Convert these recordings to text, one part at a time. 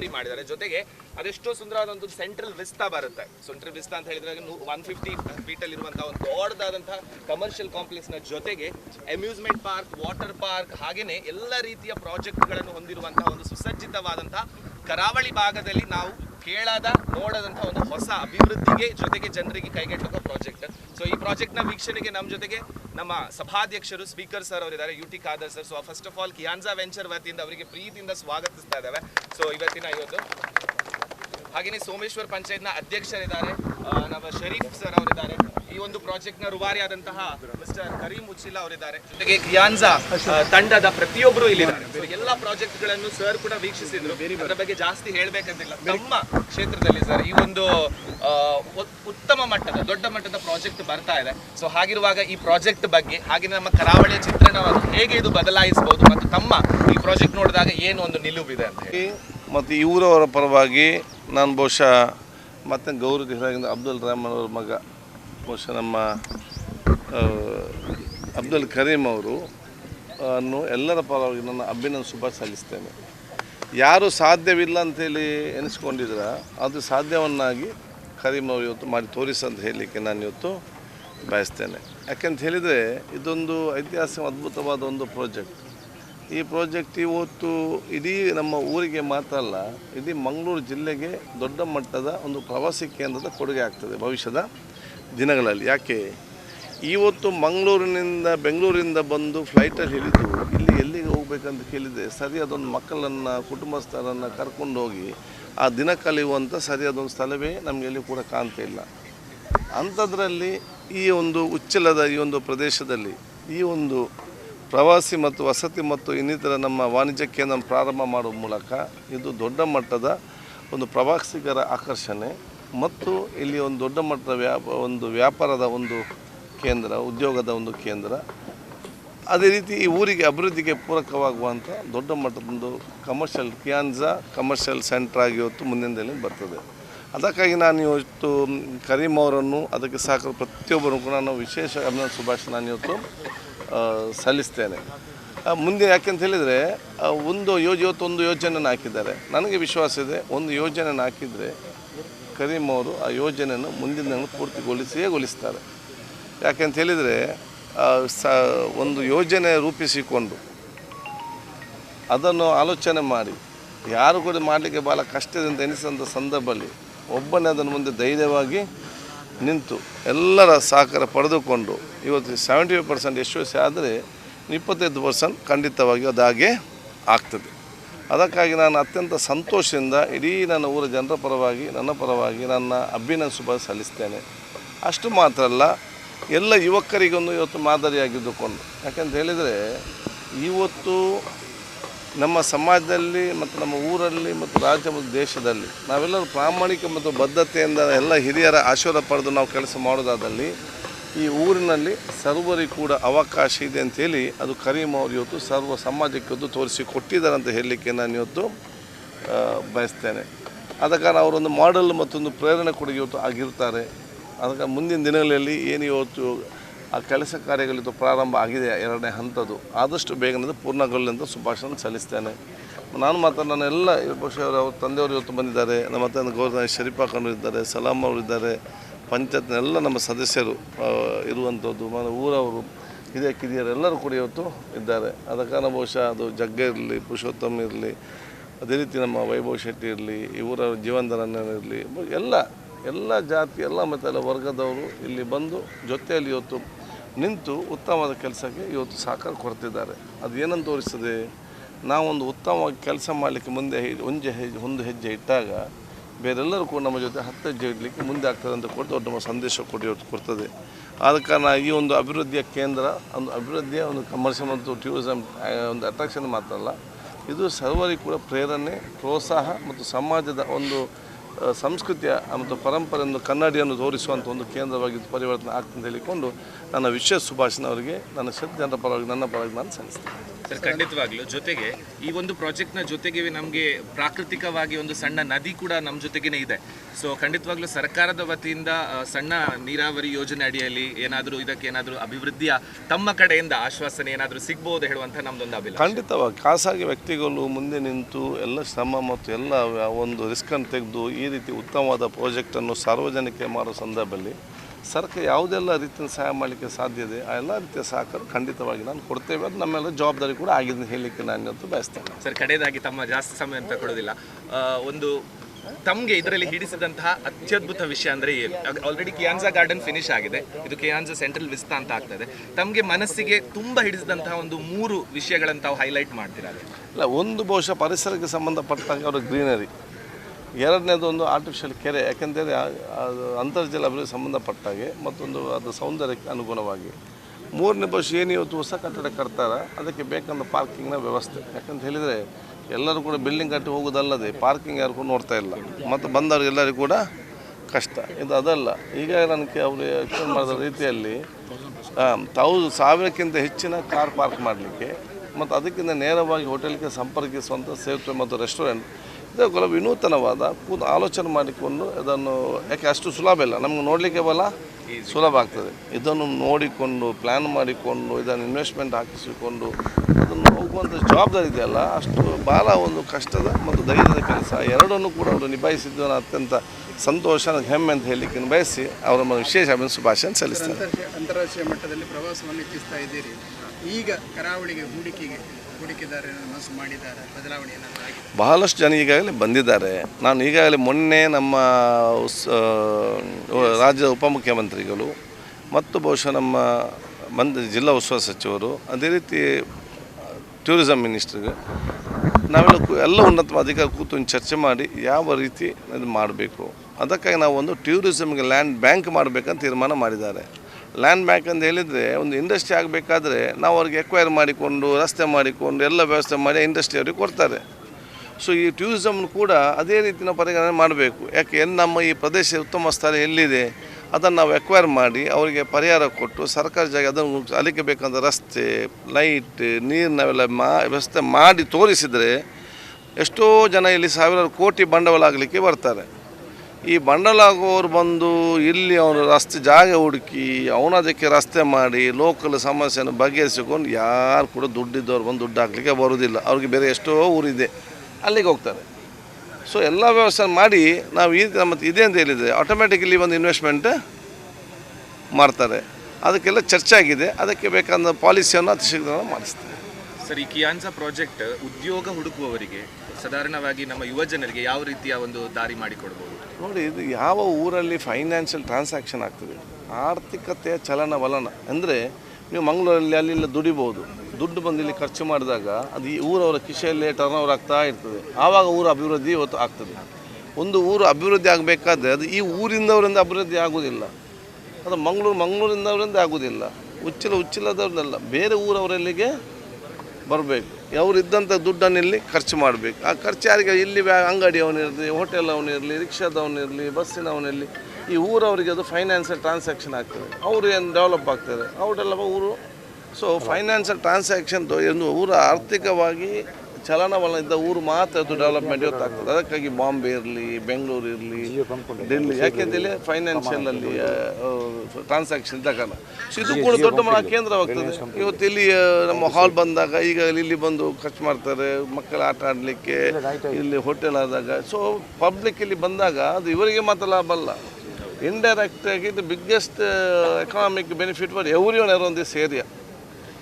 Entry ಮಾಡಿದ್ದಾರೆ. ಜೊತೆಗೆ ಅದೆಷ್ಟೋ ಸುಂದರವಾದ ಒಂದು ಸೆಂಟ್ರಲ್ ವಿಸ್ತಾ ಬರುತ್ತೆ. ಸೆಂಟ್ರಲ್ ವಿಸ್ತಾ ಅಂತ ಹೇಳಿದ್ರೆ ಒನ್ ಫಿಫ್ಟಿ ಫೀಟ್ ಅಲ್ಲಿ ಇರುವಂತಹ ಒಂದು ದೊಡ್ಡದಾದಂಥ ಕಮರ್ಷಿಯಲ್ ಕಾಂಪ್ಲೆಕ್ಸ್ನ ಜೊತೆಗೆ ಅಮ್ಯೂಸ್ಮೆಂಟ್ ಪಾರ್ಕ್ ವಾಟರ್ ಪಾರ್ಕ್ ಹಾಗೇನೆ ಎಲ್ಲ ರೀತಿಯ ಪ್ರಾಜೆಕ್ಟ್ಗಳನ್ನು ಹೊಂದಿರುವಂತಹ ಒಂದು ಸುಸಜ್ಜಿತವಾದಂತಹ ಕರಾವಳಿ ಭಾಗದಲ್ಲಿ ನಾವು ಕೇಳಾದ ನೋಡದಂಥ ಒಂದು ಹೊಸ ಅಭಿವೃದ್ಧಿಗೆ ಜೊತೆಗೆ ಜನರಿಗೆ ಕೈಗೆಟುಕೋ ಪ್ರಾಜೆಕ್ಟ್ ಸೊ ಈ ಪ್ರಾಜೆಕ್ಟ್ನ ವೀಕ್ಷಣೆಗೆ ನಮ್ಮ ಜೊತೆಗೆ ನಮ್ಮ ಸಭಾಧ್ಯಕ್ಷರು ಸ್ಪೀಕರ್ ಸರ್ ಅವರಿದ್ದಾರೆ U T Khader sir so first of all Kiyansa venture ವತಿಯಿಂದ ಅವರಿಗೆ ಪ್ರೀತಿಯಿಂದ ಸ್ವಾಗತಿಸ್ತಾ ಇದ್ದಾವೆ. ಸೊ ಇವತ್ತಿನ ಇವತ್ತು ಹಾಗೆಯೇ ಸೋಮೇಶ್ವರ್ ಪಂಚಾಯತ್ನ ಅಧ್ಯಕ್ಷರಿದ್ದಾರೆ ನಮ್ಮ ಶರೀಫ್ ಸರ್ ಅವರಿದ್ದಾರೆ. ಈ ಒಂದು ಪ್ರಾಜೆಕ್ಟ್ನ ರೂವಾರಿ ಆದಂತಹ ಮಿಸ್ಟರ್ ಕರೀಂ ಉಚ್ಚಿಲ್ಲ ಅವರಿದ್ದಾರೆ. ಜೊತೆಗೆ ಕ್ರಿಯಾನ್ಸಾ ತಂಡದ ಪ್ರತಿಯೊಬ್ಬರು ಇಲ್ಲಿದ್ದಾರೆ. ಎಲ್ಲ ಪ್ರಾಜೆಕ್ಟ್ಗಳನ್ನು ಪ್ರಾಜೆಕ್ಟ್ಗಳನ್ನು ಸರ್ ಕೂಡ ವೀಕ್ಷಿಸಿದ್ರು. ಅದರ ಬಗ್ಗೆ ಜಾಸ್ತಿ ಹೇಳಬೇಕಂತಿಲ್ಲ. ನಮ್ಮ ಕ್ಷೇತ್ರದಲ್ಲಿ ಸರ್ ಈ ಒಂದು ಉತ್ತಮ ಮಟ್ಟದ, ದೊಡ್ಡ ಮಟ್ಟದ ಪ್ರಾಜೆಕ್ಟ್ ಬರ್ತಾ ಇದೆ. ಸೊ ಹಾಗಿರುವಾಗ ಈ ಪ್ರಾಜೆಕ್ಟ್ ಬಗ್ಗೆ ಹಾಗೆ ನಮ್ಮ ಕರಾವಳಿಯ ಚಿತ್ರಣವನ್ನು ಹೇಗೆ ಇದು ಬದಲಾಯಿಸಬಹುದು ಮತ್ತು ತಮ್ಮ ಈ ಪ್ರಾಜೆಕ್ಟ್ ನೋಡಿದಾಗ ಏನು ಒಂದು ನಿಲುವಿದೆ ಅಂತ ಮತ್ತು ಇವರವರ ಪರವಾಗಿ ನಾನು ಬಹುಶಃ ಮತ್ತು ಗೌರವ ದೇವರಾಗಿಂದ ಅಬ್ದುಲ್ ರಹಮಾನ್ ಅವ್ರ ಮಗ, ಬಹುಶಃ ನಮ್ಮ ಅಬ್ದುಲ್ ಕರೀಂ ಅವರು, ಅನ್ನು ಎಲ್ಲರ ಪರವಾಗಿ ನನ್ನ ಅಭಿನಂದ ಶುಭ ಸಲ್ಲಿಸ್ತೇನೆ. ಯಾರು ಸಾಧ್ಯವಿಲ್ಲ ಅಂತೇಳಿ ಎನಿಸ್ಕೊಂಡಿದ್ರ, ಅದು ಸಾಧ್ಯವನ್ನಾಗಿ ಕರೀಂ ಅವರು ಇವತ್ತು ಮಾಡಿ ತೋರಿಸ ಅಂತ ಹೇಳಲಿಕ್ಕೆ ನಾನು ಇವತ್ತು ಬಯಸ್ತೇನೆ. ಯಾಕೆಂತ ಹೇಳಿದರೆ ಇದೊಂದು ಐತಿಹಾಸಿಕ ಅದ್ಭುತವಾದ ಒಂದು ಪ್ರಾಜೆಕ್ಟ್ ಈ ಪ್ರಾಜೆಕ್ಟ್ ಇವತ್ತು ಇಡೀ ನಮ್ಮ ಊರಿಗೆ ಮಾತ್ರ ಅಲ್ಲ, ಇಡೀ ಮಂಗಳೂರು ಜಿಲ್ಲೆಗೆ ದೊಡ್ಡ ಮಟ್ಟದ ಒಂದು ಪ್ರವಾಸಿ ಕೇಂದ್ರದ ಕೊಡುಗೆ ಆಗ್ತದೆ ಭವಿಷ್ಯದ ದಿನಗಳಲ್ಲಿ. ಯಾಕೆ? ಇವತ್ತು ಮಂಗಳೂರಿನಿಂದ ಬೆಂಗಳೂರಿಂದ ಬಂದು ಫ್ಲೈಟಲ್ಲಿ ಇಳಿದು ಇಲ್ಲಿ ಎಲ್ಲಿಗೆ ಹೋಗ್ಬೇಕಂತ ಕೇಳಿದರೆ ಸರಿಯಾದೊಂದು ಮಕ್ಕಳನ್ನು, ಕುಟುಂಬಸ್ಥರನ್ನು ಕರ್ಕೊಂಡು ಹೋಗಿ ಆ ದಿನ ಕಲಿಯುವಂಥ ಸರಿಯಾದೊಂದು ಸ್ಥಳವೇ ನಮಗೆ ಎಲ್ಲಿ ಕೂಡ ಕಾಣ್ತಾ ಇಲ್ಲ. ಅಂಥದ್ರಲ್ಲಿ ಈ ಒಂದು ಉಚ್ಚಲದ ಈ ಒಂದು ಪ್ರದೇಶದಲ್ಲಿ ಈ ಒಂದು ಪ್ರವಾಸಿ ಮತ್ತು ವಸತಿ ಮತ್ತು ಇನ್ನಿತರ ನಮ್ಮ ವಾಣಿಜ್ಯ ಕೇಂದ್ರ ಪ್ರಾರಂಭ ಮಾಡುವ ಮೂಲಕ ಇದು ದೊಡ್ಡ ಮಟ್ಟದ ಒಂದು ಪ್ರವಾಸಿಗರ ಆಕರ್ಷಣೆ ಮತ್ತು ಇಲ್ಲಿ ಒಂದು ದೊಡ್ಡ ಮಟ್ಟದ ಒಂದು ವ್ಯಾಪಾರದ ಒಂದು ಕೇಂದ್ರ, ಉದ್ಯೋಗದ ಒಂದು ಕೇಂದ್ರ. ಅದೇ ರೀತಿ ಈ ಊರಿಗೆ ಅಭಿವೃದ್ಧಿಗೆ ಪೂರಕವಾಗುವಂಥ ದೊಡ್ಡ ಮಟ್ಟದೊಂದು ಕಮರ್ಷಿಯಲ್ ಕ್ಯಾನ್ಸಾ ಕಮರ್ಷಿಯಲ್ ಸೆಂಟ್ರ್ ಆಗಿ ಇವತ್ತು ಮುಂದಿನ ಬರ್ತದೆ. ಅದಕ್ಕಾಗಿ ನಾನು ಇವತ್ತು ಕರೀಂ ಅವರನ್ನು, ಅದಕ್ಕೆ ಸಾಕು ಪ್ರತಿಯೊಬ್ಬರು ಕೂಡ ನಾನು ವಿಶೇಷ ಅಭಿನಂದ ಶುಭಾಶಯ ನಾನು ಇವತ್ತು ಸಲ್ಲಿಸ್ತೇನೆ. ಮುಂದೆ ಯಾಕೆಂತ ಹೇಳಿದರೆ ಒಂದು ಯೋಜ ಇವತ್ತೊಂದು ಯೋಜನೆಯನ್ನು ಹಾಕಿದ್ದಾರೆ. ನನಗೆ ವಿಶ್ವಾಸ ಇದೆ, ಒಂದು ಯೋಜನೆಯನ್ನು ಹಾಕಿದರೆ ಕರೀಂ ಅವರು ಆ ಯೋಜನೆಯನ್ನು ಮುಂದಿನ ಪೂರ್ತಿಗೊಳಿಸಿಯೇ ಗೊಳಿಸ್ತಾರೆ. ಯಾಕೆಂತ ಹೇಳಿದರೆ ಸ, ಒಂದು ಯೋಜನೆ ರೂಪಿಸಿಕೊಂಡು ಅದನ್ನು ಆಲೋಚನೆ ಮಾಡಿ, ಯಾರು ಕೂಡ ಮಾಡಲಿಕ್ಕೆ ಭಾಳ ಕಷ್ಟದಿಂದ ಎನಿಸಿದಂಥ ಸಂದರ್ಭದಲ್ಲಿ ಒಬ್ಬನೇ ಅದನ್ನು ಮುಂದೆ ಧೈರ್ಯವಾಗಿ ನಿಂತು ಎಲ್ಲರ ಸಹಕಾರ ಪಡೆದುಕೊಂಡು ಇವತ್ತು ಸೆವೆಂಟಿ ಫೈವ್ ಪರ್ಸೆಂಟ್ ಯಶಸ್ವಿ ಆದರೆ ಇಪ್ಪತ್ತೈದು ಪರ್ಸೆಂಟ್ ಖಂಡಿತವಾಗಿ ಅದಾಗೆ ಆಗ್ತದೆ. ಅದಕ್ಕಾಗಿ ನಾನು ಅತ್ಯಂತ ಸಂತೋಷದಿಂದ ಇಡೀ ನನ್ನ ಊರ ಜನರ ಪರವಾಗಿ, ನನ್ನ ಪರವಾಗಿ ನನ್ನ ಅಭಿನಂದ ಶುಭ ಸಲ್ಲಿಸ್ತೇನೆ. ಅಷ್ಟು ಮಾತ್ರ ಅಲ್ಲ, ಎಲ್ಲ ಯುವಕರಿಗೊಂದು ಇವತ್ತು ಮಾದರಿಯಾಗಿದ್ದುಕೊಂಡು. ಯಾಕಂತ ಹೇಳಿದರೆ, ಇವತ್ತು ನಮ್ಮ ಸಮಾಜದಲ್ಲಿ ಮತ್ತು ನಮ್ಮ ಊರಲ್ಲಿ ಮತ್ತು ರಾಜ್ಯ ಮತ್ತು ದೇಶದಲ್ಲಿ ನಾವೆಲ್ಲರೂ ಪ್ರಾಮಾಣಿಕ ಮತ್ತು ಬದ್ಧತೆಯಿಂದ ಎಲ್ಲ ಹಿರಿಯರ ಆಶೀರ್ವಾದ ಪಡೆದು ನಾವು ಕೆಲಸ ಮಾಡೋದಾದಲ್ಲಿ ಈ ಊರಿನಲ್ಲಿ ಸರ್ವರಿಗೂ ಕೂಡ ಅವಕಾಶ ಇದೆ ಅಂತೇಳಿ ಅದು ಕರೀಮ್ ಅವರು ಇವತ್ತು ಸರ್ವ ಸಮಾಜಕ್ಕೆ ಇವತ್ತು ತೋರಿಸಿ ಕೊಟ್ಟಿದ್ದಾರೆ ಅಂತ ಹೇಳಲಿಕ್ಕೆ ನಾನು ಇವತ್ತು ಬಯಸ್ತೇನೆ. ಆದ ಕಾರಣ ಅವರೊಂದು ಮಾಡೆಲ್ ಮತ್ತೊಂದು ಪ್ರೇರಣೆ ಕೂಡ ಇವತ್ತು ಆಗಿರ್ತಾರೆ. ಅದಕ್ಕೆ ಮುಂದಿನ ದಿನಗಳಲ್ಲಿ ಏನು ಇವತ್ತು ಆ ಕೆಲಸ ಕಾರ್ಯಗಳಿದ್ದು ಪ್ರಾರಂಭ ಆಗಿದೆ, ಎರಡನೇ ಹಂತದ್ದು. ಆದಷ್ಟು ಬೇಗನೆ ಪೂರ್ಣಗೊಳ್ಳಿ ಅಂತ ಶುಭಾಶಯ ಸಲ್ಲಿಸ್ತೇನೆ. ನಾನು ಮಾತ್ರ, ನನ್ನ ಎಲ್ಲ ಬಹುಶಃ ಅವ್ರ ತಂದೆಯವರು ಇವತ್ತು ಬಂದಿದ್ದಾರೆ, ನಮ್ಮ ತಂದೆ ಗೌರವ ಶರೀಫ್ ಹಾಕೊಂಡು ಇದ್ದಾರೆ ಸಲಾಮ್ ಅವರು ಇದ್ದಾರೆ, ಪಂಚಾಯತ್ನ ಎಲ್ಲ ನಮ್ಮ ಸದಸ್ಯರು ಇರುವಂಥದ್ದು మన ಊರವರು, ಹಿರಿಯ ಕಿರಿಯರು ಎಲ್ಲರೂ ಕೂಡ ಇವತ್ತು ಇದ್ದಾರೆ. ಆದ ಕಾರಣ ಬಹುಶಃ ಅದು ಜಗ್ಗ ಇರಲಿ, ಪುರುಷೋತ್ತಮ ಇರಲಿ, ಅದೇ ರೀತಿ ನಮ್ಮ ವೈಭವ್ ಶೆಟ್ಟಿ ಇರಲಿ ಇವರ ಜೀವನಧರಣ್ಯ ಇರಲಿ, ಎಲ್ಲ ಎಲ್ಲ ಜಾತಿ, ಎಲ್ಲ ಮತ್ತೆಲ್ಲ ವರ್ಗದವರು ಇಲ್ಲಿ ಬಂದು ಜೊತೆಯಲ್ಲಿ ಇವತ್ತು ನಿಂತು ಉತ್ತಮವಾದ ಕೆಲಸಕ್ಕೆ ಇವತ್ತು ಸಹಕಾರ ಕೊಡ್ತಿದ್ದಾರೆ ಅದು ಏನನ್ನು ತೋರಿಸ್ತದೆ? ನಾವೊಂದು ಉತ್ತಮವಾಗಿ ಕೆಲಸ ಮಾಡಲಿಕ್ಕೆ ಮುಂದೆ ಒಂದು ಹೆಜ್ಜೆ ಒಂದು ಹೆಜ್ಜೆ ಇಟ್ಟಾಗ ಬೇರೆಲ್ಲರೂ ಕೂಡ ನಮ್ಮ ಜೊತೆ ಹತ್ತು ಹೆಜ್ಜೆ ಇಡಲಿಕ್ಕೆ ಮುಂದೆ ಆಗ್ತದೆ ಅಂತ ಕೊಟ್ಟು ದೊಡ್ಡ ಸಂದೇಶ ಕೊಡಿ ಕೊಡ್ತದೆ ಆದ ಕಾರಣ ಈ ಒಂದು ಅಭಿವೃದ್ಧಿಯ ಕೇಂದ್ರ, ಒಂದು ಅಭಿವೃದ್ಧಿಯ ಒಂದು ಕಮರ್ಷಿಯಲ್ ಮತ್ತು ಟೂರಿಸಮ್ ಒಂದು ಅಟ್ರಾಕ್ಷನ್ ಮಾತ್ರ ಅಲ್ಲ, ಇದು ಸರ್ವರಿಗೆ ಕೂಡ ಪ್ರೇರಣೆ, ಪ್ರೋತ್ಸಾಹ ಮತ್ತು ಸಮಾಜದ ಒಂದು ಸಂಸ್ಕೃತಿಯ ಮತ್ತು ಪರಂಪರೆಯನ್ನು ಕನ್ನಡಿಯನ್ನು ತೋರಿಸುವಂಥ ಒಂದು ಕೇಂದ್ರವಾಗಿ ಪರಿವರ್ತನೆ ಆಗ್ತದೆ ಅಂತ ಹೇಳಿಕೊಂಡು ನನ್ನ ವಿಶೇಷ ಸುಭಾಷಣ ಅವರಿಗೆ, ನನ್ನ ಜನರ ಪರವಾಗಿ, ನನ್ನ ಪರವಾಗಿ ನಾನು ಸಲ್ಲಿಸ್ತೇನೆ. ಸರ್ ಖಂಡಿತವಾಗ್ಲೂ ಜೊತೆಗೆ ಈ ಒಂದು ಪ್ರಾಜೆಕ್ಟ್ನ ಜೊತೆಗೆ ನಮಗೆ ಪ್ರಾಕೃತಿಕವಾಗಿ ಒಂದು ಸಣ್ಣ ನದಿ ಕೂಡ ನಮ್ಮ ಜೊತೆಗೇನೆ ಇದೆ. ಸೊ ಖಂಡಿತವಾಗ್ಲೂ ಸರ್ಕಾರದ ವತಿಯಿಂದ ಸಣ್ಣ ನೀರಾವರಿ ಯೋಜನೆ ಅಡಿಯಲ್ಲಿ ಏನಾದರೂ ಇದಕ್ಕೆ ಏನಾದರೂ ಅಭಿವೃದ್ಧಿಯ ತಮ್ಮ ಕಡೆಯಿಂದ ಆಶ್ವಾಸನೆ ಏನಾದರೂ ಸಿಗ್ಬೋದು ಹೇಳುವಂತ ನಮ್ದೊಂದು ಅಭಿಲ ಖಂಡಿತವಾಗಿ ಖಾಸಗಿ ವ್ಯಕ್ತಿಗಳು ಮುಂದೆ ನಿಂತು ಎಲ್ಲ ಶ್ರಮ ಮತ್ತು ಎಲ್ಲ ಒಂದು ರಿಸ್ಕನ್ನು ತೆಗೆದು ಈ ರೀತಿ ಉತ್ತಮವಾದ ಪ್ರಾಜೆಕ್ಟನ್ನು ಸಾರ್ವಜನಿಕ ಮಾಡೋ ಸಂದರ್ಭದಲ್ಲಿ ಸರ್ಕಾರ ಯಾವುದೆಲ್ಲ ರೀತಿಯ ಸಹಾಯ ಮಾಡಲಿಕ್ಕೆ ಸಾಧ್ಯ ಇದೆ ಆ ಎಲ್ಲ ರೀತಿಯ ಸಹಕಾರ ಖಂಡಿತವಾಗಿ ನಾನು ಕೊಡ್ತೇವೆ. ಅದು ನಮ್ಮೆಲ್ಲ ಜವಾಬ್ದಾರಿ ಕೂಡ ಆಗಿದೆ ಹೇಳಲಿಕ್ಕೆ ನಾನು ಇವತ್ತು ಬಯಸ್ತೇನೆ. ಸರ್ ಕಡೆಯದಾಗಿ ತಮ್ಮ ಜಾಸ್ತಿ ಸಮಯ ಅಂತ ಕೊಡೋದಿಲ್ಲ. ಒಂದು ತಮಗೆ ಇದರಲ್ಲಿ ಹಿಡಿಸಿದಂತಹ ಅತ್ಯದ್ಭುತ ವಿಷಯ ಅಂದ್ರೆ ಏನು? ಆಲ್ರೆಡಿ ಕಿಯಾನ್ಸಾ ಗಾರ್ಡನ್ ಫಿನಿಶ್ ಆಗಿದೆ. ಇದು ಕಿಯಾನ್ಸಾ ಸೆಂಟ್ರಲ್ ವಿಸ್ತಾ ಅಂತ ಆಗ್ತದೆ. ತಮಗೆ ಮನಸ್ಸಿಗೆ ತುಂಬಾ ಹಿಡಿಸಿದಂತಹ ಒಂದು ಮೂರು ವಿಷಯಗಳನ್ನು ತಾವು ಹೈಲೈಟ್ ಮಾಡ್ತೀರಾ? ಇಲ್ಲ ಒಂದು ಬಹುಶಃ ಪರಿಸರಕ್ಕೆ ಸಂಬಂಧಪಟ್ಟಂಗೆ ಅವರ ಗ್ರೀನರಿ ಎರಡನೇದು ಒಂದು ಆರ್ಟಿಫಿಷಿಯಲ್ ಕೆರೆ ಯಾಕೆಂದರೆ ಅದು ಅಂತರ್ಜಲ ಅಭಿವೃದ್ಧಿ ಸಂಬಂಧಪಟ್ಟಾಗೆ ಮತ್ತೊಂದು ಅದು ಸೌಂದರ್ಯಕ್ಕೆ ಅನುಗುಣವಾಗಿ. ಮೂರನೇ ಬಹುಶಃ ಏನು ಇವತ್ತು ಹೊಸ ಕಟ್ಟಡ ಕಟ್ತಾರ, ಅದಕ್ಕೆ ಬೇಕಂದ ಪಾರ್ಕಿಂಗ್ನ ವ್ಯವಸ್ಥೆ. ಯಾಕಂತ ಹೇಳಿದರೆ ಎಲ್ಲರೂ ಕೂಡ ಬಿಲ್ಡಿಂಗ್ ಕಟ್ಟಿ ಹೋಗೋದಲ್ಲದೆ ಪಾರ್ಕಿಂಗ್ ಯಾರು ಕೂಡ ನೋಡ್ತಾ ಇಲ್ಲ. ಮತ್ತು ಬಂದವರು ಎಲ್ಲರಿಗೂ ಕೂಡ ಕಷ್ಟ. ಇದು ಅದಲ್ಲ. ಈಗ ನನಗೆ ಅವರು ಎಕ್ಸ್ಪ್ಲೇನ್ ಮಾಡಿದ ರೀತಿಯಲ್ಲಿ ತಾವು ಸಾವಿರಕ್ಕಿಂತ ಹೆಚ್ಚಿನ ಕಾರ್ ಪಾರ್ಕ್ ಮಾಡಲಿಕ್ಕೆ, ಮತ್ತು ಅದಕ್ಕಿಂತ ನೇರವಾಗಿ ಹೋಟೆಲ್ಗೆ ಸಂಪರ್ಕಿಸುವಂಥ ಸೇತುವೆ ಮತ್ತು ರೆಸ್ಟೋರೆಂಟ್ ಇದಕ್ಕೆಲ್ಲ ವಿನೂತನವಾದ ಕೂತು ಆಲೋಚನೆ ಮಾಡಿಕೊಂಡು ಅದನ್ನು ಯಾಕೆ ಅಷ್ಟು ಸುಲಭ ಇಲ್ಲ. ನಮ್ಗೆ ನೋಡಲಿಕ್ಕೆ ಬಲ ಸುಲಭ ಆಗ್ತದೆ. ಇದನ್ನು ನೋಡಿಕೊಂಡು ಪ್ಲ್ಯಾನ್ ಮಾಡಿಕೊಂಡು, ಇದನ್ನು ಇನ್ವೆಸ್ಟ್ಮೆಂಟ್ ಹಾಕಿಸಿಕೊಂಡು, ಅದನ್ನು ಹೋಗುವಂಥ ಜವಾಬ್ದಾರಿ ಇದೆಯಲ್ಲ, ಅಷ್ಟು ಭಾಳ ಒಂದು ಕಷ್ಟದ ಮತ್ತು ಧೈರ್ಯದ ಕೆಲಸ. ಎರಡನ್ನೂ ಕೂಡ ಅವರು ನಿಭಾಯಿಸಿದ್ದು ಅತ್ಯಂತ ಸಂತೋಷ ಹೆಮ್ಮೆ ಅಂತ ಹೇಳಲಿಕ್ಕೆ ಬಯಸಿ ಅವರ ವಿಶೇಷ ಶುಭಾಶಯ ಸಲ್ಲಿಸ್ತಾರೆ ಅಂತಾರಾಷ್ಟ್ರೀಯ ಮಟ್ಟದಲ್ಲಿ ಪ್ರವಾಸವನ್ನು ಹೆಚ್ಚಿಸ್ತಾ ಇದ್ದೀರಿ. ಈಗ ಕರಾವಳಿಗೆ, ಹೂಡಿಕೆಗೆ ಬಹಳಷ್ಟು ಜನ ಈಗಾಗಲೇ ಬಂದಿದ್ದಾರೆ. ನಾನು ಈಗಾಗಲೇ ಮೊನ್ನೆ ನಮ್ಮ ರಾಜ್ಯದ ಉಪಮುಖ್ಯಮಂತ್ರಿಗಳು ಮತ್ತು ಬಹುಶಃ ನಮ್ಮ ಮಂದ್, ಜಿಲ್ಲಾ ಉಸ್ತುವಾರಿ ಸಚಿವರು, ಅದೇ ರೀತಿ ಟೂರಿಸಂ ಮಿನಿಸ್ಟ್ರಿಗೆ ನಾವೆಲ್ಲ ಎಲ್ಲ ಉನ್ನತ ಅಧಿಕಾರಿ ಕೂತು ಚರ್ಚೆ ಮಾಡಿ ಯಾವ ರೀತಿ ಇದು ಮಾಡಬೇಕು. ಅದಕ್ಕಾಗಿ ನಾವು ಒಂದು ಟೂರಿಸಮ್ಗೆ ಲ್ಯಾಂಡ್ ಬ್ಯಾಂಕ್ ಮಾಡಬೇಕಂತ ತೀರ್ಮಾನ ಮಾಡಿದ್ದಾರೆ. ಲ್ಯಾಂಡ್ ಬ್ಯಾಂಕ್ ಅಂತ ಹೇಳಿದರೆ ಒಂದು ಇಂಡಸ್ಟ್ರಿ ಆಗಬೇಕಾದ್ರೆ ನಾವು ಅವ್ರಿಗೆ ಎಕ್ವೈರ್ ಮಾಡಿಕೊಂಡು, ರಸ್ತೆ ಮಾಡಿಕೊಂಡು, ಎಲ್ಲ ವ್ಯವಸ್ಥೆ ಮಾಡಿ ಇಂಡಸ್ಟ್ರಿ ಅವ್ರಿಗೆ ಕೊಡ್ತಾರೆ. ಸೊ ಈ ಟೂರಿಸಮ್ ಕೂಡ ಅದೇ ರೀತಿ ಪರಿಗಣನೆ ಮಾಡಬೇಕು. ಯಾಕೆ? ಏನು ನಮ್ಮ ಈ ಪ್ರದೇಶ ಉತ್ತಮ ಸ್ಥಳ ಎಲ್ಲಿದೆ? ಅದನ್ನು ನಾವು ಎಕ್ವೈರ್ ಮಾಡಿ ಅವರಿಗೆ ಪರಿಹಾರ ಕೊಟ್ಟು ಸರ್ಕಾರ ಜಾಗ ಅದನ್ನು ಅಲ್ಲಿಗೆ ಬೇಕಾದ ರಸ್ತೆ ಲೈಟ್ ನೀರಿನವೆಲ್ಲ ಮಾ, ವ್ಯವಸ್ಥೆ ಮಾಡಿ ತೋರಿಸಿದರೆ ಎಷ್ಟೋ ಜನ ಇಲ್ಲಿ ಸಾವಿರಾರು ಕೋಟಿ ಬಂಡವಾಳ ಆಗಲಿಕ್ಕೆ ಬರ್ತಾರೆ. ಈ ಬಂಡಲಾಗುವವರು ಬಂದು ಇಲ್ಲಿ ಅವನು ರಸ್ತೆ ಜಾಗ ಹುಡುಕಿ, ಅವನು ಅದಕ್ಕೆ ರಸ್ತೆ ಮಾಡಿ ಲೋಕಲ್ ಸಮಸ್ಯೆಯನ್ನು ಬಗೆಹರಿಸಿಕೊಂಡು ಯಾರು ಕೂಡ ದುಡ್ಡಿದ್ದವ್ರು ಬಂದು ದುಡ್ಡು ಹಾಕಲಿಕ್ಕೆ ಬರೋದಿಲ್ಲ ಅವ್ರಿಗೆ ಬೇರೆ ಎಷ್ಟೋ ಊರಿದೆ. ಅಲ್ಲಿಗೆ ಹೋಗ್ತಾರೆ. ಸೊ ಎಲ್ಲ ವ್ಯವಸ್ಥೆ ಮಾಡಿ ನಾವು ಈ ಮತ್ತು ಇದೆ ಅಂತ ಹೇಳಿದರೆ ಆಟೋಮೆಟಿಕಲಿ ಒಂದು ಇನ್ವೆಸ್ಟ್ಮೆಂಟ್ ಮಾಡ್ತಾರೆ. ಅದಕ್ಕೆಲ್ಲ ಚರ್ಚೆ ಆಗಿದೆ. ಅದಕ್ಕೆ ಬೇಕಾದ ಪಾಲಿಸಿಯನ್ನು ಅತಿ ಶೀಘ್ರ ಮಾಡಿಸ್ತಾರೆ. ಸರ್, ಈ ಕಿಯಾನ್ಸಾ ಪ್ರಾಜೆಕ್ಟ್ ಉದ್ಯೋಗ ಹುಡುಕುವವರಿಗೆ ಸಾಧಾರಣವಾಗಿ ನಮ್ಮ ಯುವ ಜನರಿಗೆ ಯಾವ ರೀತಿಯ ಒಂದು ದಾರಿ ಮಾಡಿಕೊಡ್ಬೋದು? ನೋಡಿ, ಇದು ಯಾವ ಊರಲ್ಲಿ ಫೈನಾನ್ಷಿಯಲ್ ಟ್ರಾನ್ಸಾಕ್ಷನ್ ಆಗ್ತದೆ? ಆರ್ಥಿಕತೆಯ ಚಲನವಲನ ಅಂದರೆ ನೀವು ಮಂಗಳೂರಲ್ಲಿ ಅಲ್ಲಿಲ್ಲ ದುಡಿಬೋದು. ದುಡ್ಡು ಬಂದು ಇಲ್ಲಿ ಖರ್ಚು ಮಾಡಿದಾಗ ಅದು ಈ ಊರವರ ಕಿಶೆಯಲ್ಲೇ ಟರ್ನ್ ಓವರ್ ಆಗ್ತಾ ಇರ್ತದೆ. ಆವಾಗ ಊರು ಅಭಿವೃದ್ಧಿ ಇವತ್ತು ಆಗ್ತದೆ. ಒಂದು ಊರು ಅಭಿವೃದ್ಧಿ ಆಗಬೇಕಾದ್ರೆ ಅದು ಈ ಊರಿಂದವರಿಂದ ಅಭಿವೃದ್ಧಿ ಆಗೋದಿಲ್ಲ ಅದು ಮಂಗಳೂರು ಮಂಗಳೂರಿಂದವರಿಂದ ಆಗೋದಿಲ್ಲ ಉಚ್ಚಿಲ ಉಚ್ಚಿಲದವ್ರನ್ನೆಲ್ಲ ಬೇರೆ ಊರವರಲ್ಲಿಗೆ ಬರಬೇಕು. ಅವ್ರು ಇದ್ದಂಥ ದುಡ್ಡನ್ನು ಇಲ್ಲಿ ಖರ್ಚು ಮಾಡಬೇಕು. ಆ ಖರ್ಚು ಯಾರಿಗೆ? ಇಲ್ಲಿ ಅಂಗಡಿ ಅವನಿರಲಿ ಹೋಟೆಲ್ ಅವನಿರಲಿ ರಿಕ್ಷಾದವನಿರಲಿ ಬಸ್ಸಿನವನಿರಲಿ ಈ ಊರವರಿಗೆ ಅದು ಫೈನಾನ್ಷಿಯಲ್ ಟ್ರಾನ್ಸಾಕ್ಷನ್ ಆಗ್ತದೆ. ಅವರು ಏನು ಡೆವಲಪ್ ಆಗ್ತದೆ ಅವರೆಲ್ಲ ಊರು. ಸೊ ಫೈನಾನ್ಷಿಯಲ್ ಟ್ರಾನ್ಸಾಕ್ಷನ್ ಎಂದು ಊರ ಆರ್ಥಿಕವಾಗಿ ಚಲನವಲನ ಇದ್ದ ಊರು ಮಾತ್ರ ಅದು ಡೆವಲಪ್ಮೆಂಟ್ ಇವತ್ತಾಗ್ತದೆ ಅದಕ್ಕಾಗಿ ಬಾಂಬೆ ಇರಲಿ ಬೆಂಗಳೂರು ಇರಲಿ ಡೆಲ್ಲಿ ಫೈನಾನ್ಷಿಯಲ್ ಫೈನಾನ್ಷಿಯಲಲ್ಲಿ ಟ್ರಾನ್ಸಾಕ್ಷನ್ ತಗೋಣ ಇದು ಕೂಡ ದೊಡ್ಡ ಮನ ಕೇಂದ್ರವಾಗ್ತದೆ. ಇವತ್ತು ಇಲ್ಲಿ ನಮ್ಮ ಹಾಲ್ ಬಂದಾಗ ಈಗ ಇಲ್ಲಿ ಬಂದು ಖರ್ಚು ಮಾಡ್ತಾರೆ ಮಕ್ಕಳು ಆಟ ಆಡಲಿಕ್ಕೆ ಇಲ್ಲಿ ಹೋಟೆಲ್ ಆದಾಗ. ಸೊ ಪಬ್ಲಿಕ್ ಇಲ್ಲಿ ಬಂದಾಗ ಅದು ಇವರಿಗೆ ಮಾತ್ರ ಲಾಭ ಅಲ್ಲ. ಇಂಡೈರೆಕ್ಟ್ ಆಗಿ ಇದು biggest economic benefit for everyone around this area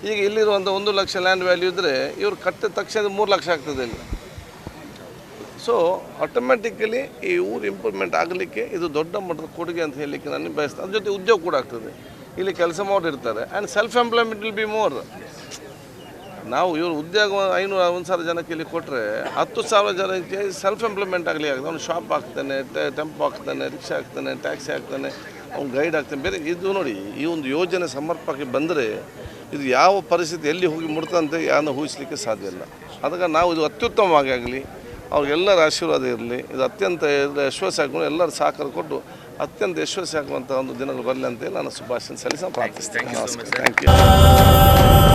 ಈಗ ಇಲ್ಲಿರುವಂಥ ಒಂದು ಲಕ್ಷ ಲ್ಯಾಂಡ್ ವ್ಯಾಲ್ಯೂ ಇದ್ದರೆ ಇವರು ಕಟ್ಟಿದ ತಕ್ಷಣ ಮೂರು ಲಕ್ಷ ಆಗ್ತದೆ ಇಲ್ಲಿ. ಸೊ ಆಟೋಮೆಟಿಕಲಿ ಈ ಊರು ಇಂಪ್ರೂವ್ಮೆಂಟ್ ಆಗಲಿಕ್ಕೆ ಇದು ದೊಡ್ಡ ಮಟ್ಟದ ಕೊಡುಗೆ ಅಂತ ಹೇಳಲಿಕ್ಕೆ ನಾನು ಬಯಸ್ತೇನೆ ಅದ್ರ ಜೊತೆ ಉದ್ಯೋಗ ಕೂಡ ಆಗ್ತದೆ. ಇಲ್ಲಿ ಕೆಲಸ ಮಾಡಿರ್ತಾರೆ. And self employment will be more ನಾವು ಇವರು ಉದ್ಯೋಗ ಐನೂರು, ಒಂದು ಸಾವಿರ ಜನಕ್ಕೆ ಇಲ್ಲಿ ಕೊಟ್ಟರೆ ಹತ್ತು ಸಾವಿರ ಜನಕ್ಕೆ ಸೆಲ್ಫ್ ಎಂಪ್ಲಾಯ್ಮೆಂಟ್ ಆಗಲಿ ಆಗ್ತದೆ. ಅವ್ನು ಶಾಪ್ ಹಾಕ್ತಾನೆ ಟೆಂಪೋ ಹಾಕ್ತಾನೆ, ರಿಕ್ಷಾ ಹಾಕ್ತಾನೆ ಟ್ಯಾಕ್ಸಿ ಹಾಕ್ತಾನೆ, ಅವ್ನು ಗೈಡ್ ಆಗ್ತಾನೆ ಬೇರೆ ಇದು ನೋಡಿ, ಈ ಒಂದು ಯೋಜನೆ ಸಮರ್ಪಕ್ಕೆ ಬಂದರೆ ಇದು ಯಾವ ಪರಿಸ್ಥಿತಿ ಎಲ್ಲಿ ಹೋಗಿ ಮುಡ್ತಂತೆ ಯಾರನ್ನು ಊಹಿಸಲಿಕ್ಕೆ ಸಾಧ್ಯ ಇಲ್ಲ. ಅದಕ್ಕೆ ನಾವು ಇದು ಅತ್ಯುತ್ತಮವಾಗಿ ಆಗಲಿ ಅವ್ರಿಗೆಲ್ಲರ ಆಶೀರ್ವಾದ ಇರಲಿ ಇದು ಅತ್ಯಂತ ಯಶಸ್ವಿ ಆಗಿ ಎಲ್ಲರೂ ಸಹಕಾರ ಕೊಟ್ಟು ಅತ್ಯಂತ ಯಶಸ್ವಿ ಆಗುವಂಥ ಒಂದು ದಿನಗಳು ಬರಲಿ ಅಂತೇಳಿ ನಾನು ಶುಭಾಶಯ ಸಲ್ಲಿಸ ಪ್ರಾರ್ಥಿಸ್ತೇನೆ ಥ್ಯಾಂಕ್ ಯು